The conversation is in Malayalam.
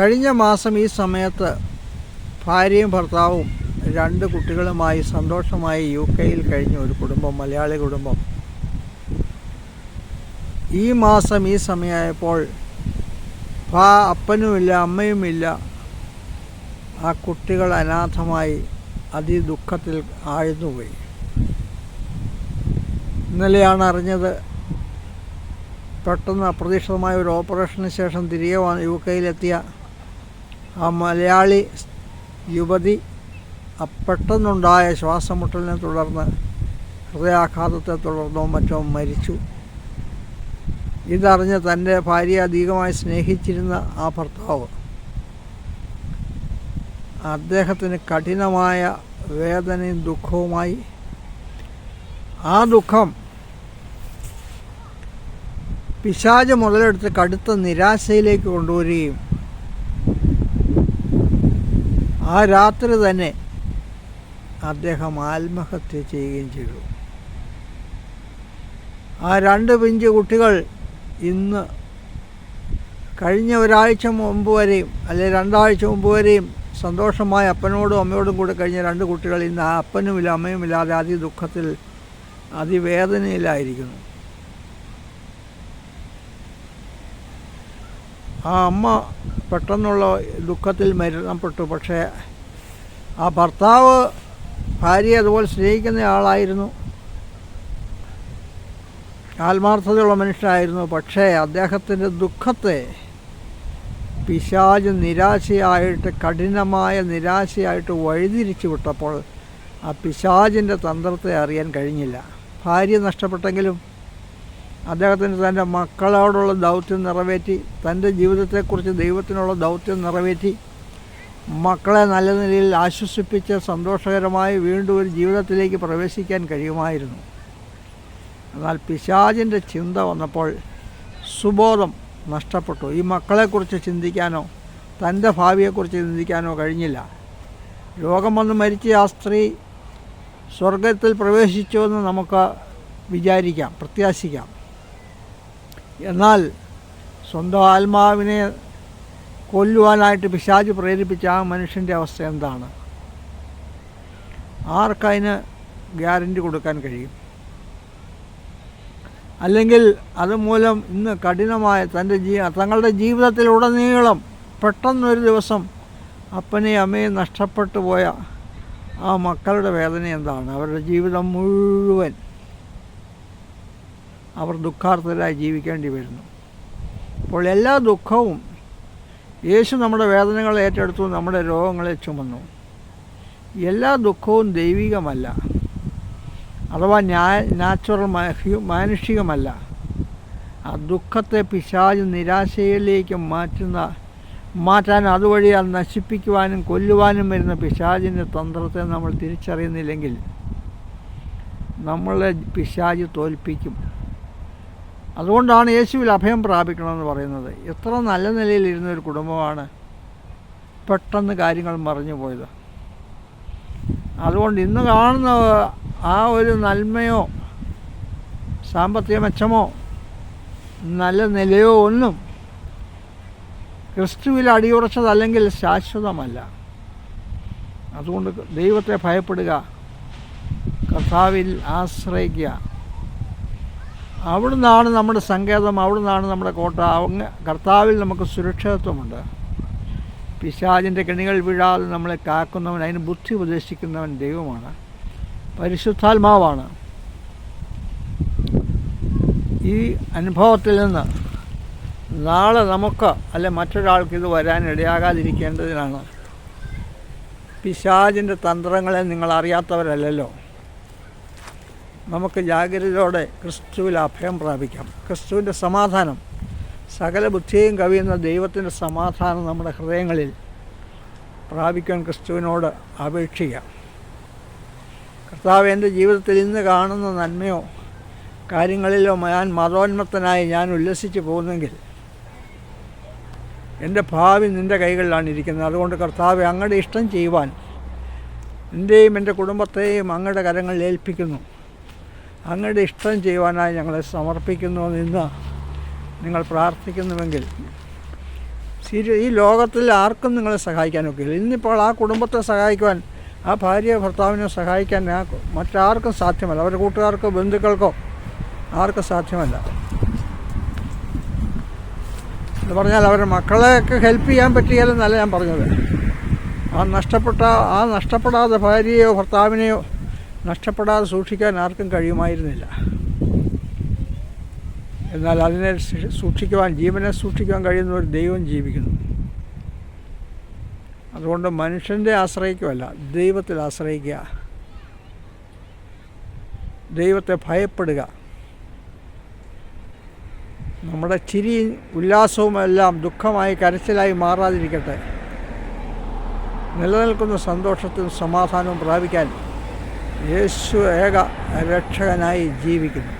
കഴിഞ്ഞ മാസം ഈ സമയത്ത് ഭാര്യയും ഭർത്താവും രണ്ട് കുട്ടികളുമായി സന്തോഷമായി യു കെയിൽ കഴിഞ്ഞ ഒരു കുടുംബം മലയാളി കുടുംബം. ഈ മാസം ഈ സമയമായപ്പോൾ ആ അപ്പനുമില്ല അമ്മയുമില്ല. ആ കുട്ടികൾ അനാഥമായി അതിദുഃഖത്തിൽ ആഴ്ന്നുപോയി. ഇന്നലെയാണ് അറിഞ്ഞത് പെട്ടെന്ന് അപ്രതീക്ഷിതമായ ഒരു ഓപ്പറേഷന് ശേഷം തിരികെ യു കെയിലെത്തിയ ആ മലയാളി യുവതി പെട്ടെന്നുണ്ടായ ശ്വാസമുട്ടലിനെ തുടർന്ന് ഹൃദയാഘാതത്തെ തുടർന്നോ മറ്റോ മരിച്ചു. ഇതറിഞ്ഞ് തന്റെ ഭാര്യ അധികമായി സ്നേഹിച്ചിരുന്ന ആ ഭർത്താവ് അദ്ദേഹത്തിന് കഠിനമായ വേദനയും ദുഃഖവുമായി. ആ ദുഃഖം പിശാജ് മുതലെടുത്ത് കടുത്ത നിരാശയിലേക്ക് കൊണ്ടുവരികയും ആ രാത്രി തന്നെ അദ്ദേഹം ആത്മഹത്യ ചെയ്യുകയും ചെയ്തു. ആ രണ്ട് പിഞ്ച് കുട്ടികൾ ഇന്ന് കഴിഞ്ഞ ഒരാഴ്ച മുമ്പ് വരെയും അല്ലെങ്കിൽ രണ്ടാഴ്ച മുമ്പ് വരെയും സന്തോഷമായ അപ്പനോടും അമ്മയോടും കൂടെ കഴിഞ്ഞ രണ്ട് കുട്ടികൾ ഇന്ന് ആ അപ്പനുമില്ല അമ്മയുമില്ലാതെ അതി ദുഃഖത്തിൽ അതിവേദനയിലായിരിക്കുന്നു. ആ അമ്മ പെട്ടെന്നുള്ള ദുഃഖത്തിൽ മരണപ്പെട്ടു. പക്ഷേ ആ ഭർത്താവ് ഭാര്യയെ അതുപോലെ സ്നേഹിക്കുന്ന ആളായിരുന്നു. ആത്മാർത്ഥതയുള്ള മനുഷ്യനായിരുന്നു. പക്ഷേ അദ്ദേഹത്തിന്റെ ദുഃഖത്തെ പിശാജ് നിരാശയായിട്ട് കഠിനമായ നിരാശയായിട്ട് വഴിതിരിച്ചു വിട്ടപ്പോൾ ആ പിശാജിന്റെ തന്ത്രത്തെ അറിയാൻ കഴിഞ്ഞില്ല. ഭാര്യ നഷ്ടപ്പെട്ടെങ്കിലും അദ്ദേഹത്തിന് തന്റെ മക്കളോടുള്ള ദൗത്യം നിറവേറ്റി തന്റെ ജീവിതത്തെക്കുറിച്ച് ദൈവത്തിനുള്ള ദൗത്യം നിറവേറ്റി മക്കളെ നല്ല നിലയിൽ ആശ്വസിപ്പിച്ച് സന്തോഷകരമായി വീണ്ടും ഒരു ജീവിതത്തിലേക്ക് പ്രവേശിക്കാൻ കഴിയുമായിരുന്നു. എന്നാൽ പിശാചിന്റെ ചിന്ത വന്നപ്പോൾ സുബോധം നഷ്ടപ്പെട്ടു. ഈ മക്കളെക്കുറിച്ച് ചിന്തിക്കാനോ തന്റെ ഭാവിയെക്കുറിച്ച് ചിന്തിക്കാനോ കഴിഞ്ഞില്ല. രോഗം വന്ന് മരിച്ച ആ സ്ത്രീ സ്വർഗത്തിൽ പ്രവേശിച്ചുവെന്ന് നമുക്ക് വിചാരിക്കാം പ്രത്യാശിക്കാം. എന്നാൽ സ്വന്തം ആത്മാവിനെ കൊല്ലുവാനായിട്ട് പിശാജ് പ്രേരിപ്പിച്ച ആ മനുഷ്യന്റെ അവസ്ഥ എന്താണ്? ആർക്കതിന് ഗ്യാരണ്ടി കൊടുക്കാൻ കഴിയും? അല്ലെങ്കിൽ അതുമൂലം ഇന്ന് കഠിനമായ തന്റെ ജീ തങ്ങളുടെ ജീവിതത്തിലുടനീളം പെട്ടെന്നൊരു ദിവസം അപ്പനെയും അമ്മയും നഷ്ടപ്പെട്ടു പോയ ആ മക്കളുടെ വേദന എന്താണ്? അവരുടെ ജീവിതം മുഴുവൻ അവർ ദുഃഖാർത്ഥരായി ജീവിക്കേണ്ടി വരുന്നു. അപ്പോൾ എല്ലാ ദുഃഖവും യേശു നമ്മുടെ വേദനകൾ ഏറ്റെടുത്തു നമ്മുടെ രോഗങ്ങളെ ചുമന്നു. എല്ലാ ദുഃഖവും ദൈവികമല്ല. അഥവാ ന്യാ നാച്ചുറൽ മാനുഷികമല്ല. ആ ദുഃഖത്തെ പിശാജ് നിരാശയിലേക്ക് മാറ്റുന്ന മാറ്റാൻ അതുവഴി അത് നശിപ്പിക്കുവാനും കൊല്ലുവാനും വരുന്ന പിശാജിന്റെ തന്ത്രത്തെ നമ്മൾ തിരിച്ചറിയുന്നില്ലെങ്കിൽ നമ്മളെ പിശാജ് തോൽപ്പിക്കും. അതുകൊണ്ടാണ് യേശുവിൽ അഭയം പ്രാപിക്കണമെന്ന് പറയുന്നത്. എത്ര നല്ല നിലയിലിരുന്ന ഒരു കുടുംബമാണ് പെട്ടെന്ന് കാര്യങ്ങൾ മറിഞ്ഞു പോയത്. അതുകൊണ്ട് ഇന്ന് കാണുന്ന ആ ഒരു നന്മയോ സാമ്പത്തിക മെച്ചമോ നല്ല നിലയോ ഒന്നും ക്രിസ്തുവിൽ അടിയുറച്ചതല്ലെങ്കിൽ ശാശ്വതമല്ല. അതുകൊണ്ട് ദൈവത്തെ ഭയപ്പെടുക കർത്താവിൽ ആശ്രയിക്കുക. അവിടുന്നാണ് നമ്മുടെ സങ്കേതം അവിടുന്നാണ് നമ്മുടെ കോട്ട. അങ്ങ് കർത്താവിൽ നമുക്ക് സുരക്ഷിതത്വമുണ്ട്. പിശാചിന്റെ കെണികൾ വീഴാതെ നമ്മളെ കാക്കുന്നവൻ അതിന് ബുദ്ധി ഉപദേശിക്കുന്നവൻ ദൈവമാണ്. പരിശുദ്ധാത്മാവാണ്. ഈ അനുഭവത്തിൽ നിന്ന് നാളെ നമുക്ക് അല്ലെ മറ്റൊരാൾക്ക് ഇത് വരാനിടയാകാതിരിക്കേണ്ടതിനാണ് പിശാചിന്റെ തന്ത്രങ്ങളെ നിങ്ങൾ അറിയാത്തവരല്ലല്ലോ. നമുക്ക് ജാഗ്രതയോടെ ക്രിസ്തുവിൽ അഭയം പ്രാപിക്കാം. ക്രിസ്തുവിന്റെ സമാധാനം. സകല ബുദ്ധിയും കവിയുന്ന ദൈവത്തിന്റെ സമാധാനം നമ്മുടെ ഹൃദയങ്ങളിൽ പ്രാപിക്കാൻ ക്രിസ്തുവിനോട് അപേക്ഷിക്കാം. കർത്താവ് എന്റെ ജീവിതത്തിൽ ഇന്ന് കാണുന്ന നന്മയോ കാര്യങ്ങളിലോ ഞാൻ മതോന്മത്തനായി ഞാൻ ഉല്ലസിച്ച് പോകുന്നെങ്കിൽ എന്റെ ഭാവി നിന്റെ കൈകളിലാണ് ഇരിക്കുന്നത്. അതുകൊണ്ട് കർത്താവ് അങ്ങയുടെ ഇഷ്ടം ചെയ്യുവാൻ എന്റെയും എന്റെ കുടുംബത്തെയും അങ്ങയുടെ കരങ്ങളിൽ ഏൽപ്പിക്കുന്നു. അങ്ങയുടെ ഇഷ്ടം ചെയ്യുവാനായി ഞങ്ങളെ സമർപ്പിക്കുന്നു എന്ന് നിങ്ങൾ പ്രാർത്ഥിക്കുന്നുവെങ്കിൽ ഈ ലോകത്തിൽ ആർക്കും നിങ്ങളെ സഹായിക്കാൻ ഒക്കില്ല. ഇന്നിപ്പോൾ ആ കുടുംബത്തെ സഹായിക്കുവാൻ ആ ഭാര്യ ഭർത്താവിനെ സഹായിക്കാൻ ആ മറ്റാർക്കും സാധ്യമല്ല. അവരുടെ കൂട്ടുകാർക്കോ ബന്ധുക്കൾക്കോ ആർക്കും സാധ്യമല്ല. എന്ന് പറഞ്ഞാൽ അവരുടെ മക്കളെയൊക്കെ ഹെൽപ്പ് ചെയ്യാൻ പറ്റിയാലെന്നല്ല ഞാൻ പറഞ്ഞത്. ആ നഷ്ടപ്പെട്ട ആ നഷ്ടപ്പെടാതെ ഭാര്യയോ ഭർത്താവിനെയോ നഷ്ടപ്പെടാതെ സൂക്ഷിക്കാൻ ആർക്കും കഴിയുമായിരുന്നില്ല. എന്നാൽ അതിനെ സൂക്ഷിക്കുവാൻ ജീവനെ സൂക്ഷിക്കുവാൻ കഴിയുന്ന ഒരു ദൈവം ജീവിക്കുന്നു. അതുകൊണ്ട് മനുഷ്യന്റെ ആശ്രയിക്കുമല്ല ദൈവത്തിൽ ആശ്രയിക്കുക. ദൈവത്തെ ഭയപ്പെടുക. നമ്മുടെ ചിരി ഉല്ലാസവും എല്ലാം ദുഃഖമായി കരച്ചിലായി മാറാതിരിക്കട്ടെ. നിലനിൽക്കുന്ന സന്തോഷത്തിനും സമാധാനവും പ്രാപിക്കാൻ യേശു ഏക രക്ഷകനായി ജീവിക്കുന്നു.